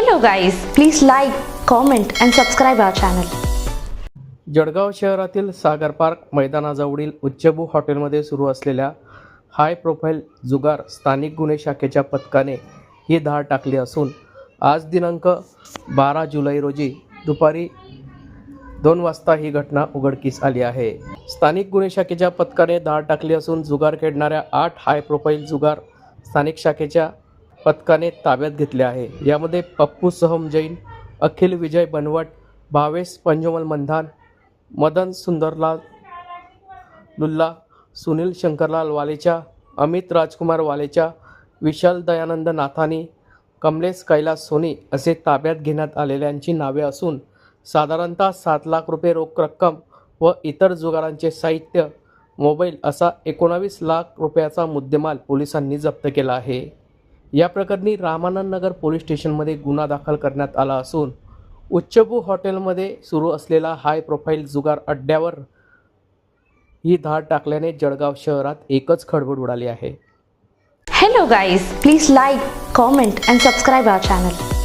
Hello guys, please like, comment and subscribe our channel. Jalgaon शहरातील Sagar park मैदानाजवळील उच्चभू हॉटेलमध्ये सुरू असलेल्या हाय प्रोफाईल जुगार स्थानिक गुन्हे शाखेच्या पथकाने ही धाड टाकली असून आज दिनांक बारा जुलै रोजी दुपारी दोन वाजता ही घटना उघडकीस आली आहे स्थानिक गुन्हे शाखेच्या पथकाने धाड टाकली असून जुगार खेळणाऱ्या आठ हाय प्रोफाईल जुगार स्थानिक शाखेच्या पथकाने ताब्यात घेतले आहे. यामध्ये पप्पू सहम जैन अखिल विजय बनवट भावेश पंजमल मंधान मदन सुंदरलाल लुल्ला सुनील शंकरलाल वालेचा अमित राजकुमार वालेचा विशाल दयानंद नाथानी कमलेश कैलास सोनी असे ताब्यात घेण्यात आलेल्यांची नावे असून साधारणतः सात लाख रुपये रोख रक्कम व इतर जुगारांचे साहित्य मोबाईल असा एकोणावीस लाख रुपयाचा मुद्देमाल पोलिसांनी जप्त केला आहे. या प्रकरणी रामानंद नगर पोलीस स्टेशनमध्ये गुन्हा दाखल करण्यात आला असून उच्चभू हॉटेलमध्ये सुरू असलेला हाय प्रोफाईल जुगार अड्ड्यावर ही धाड टाकल्याने जळगाव शहरात एकच खळबळ उडाली आहे. Hello guys please like comment and subscribe our channel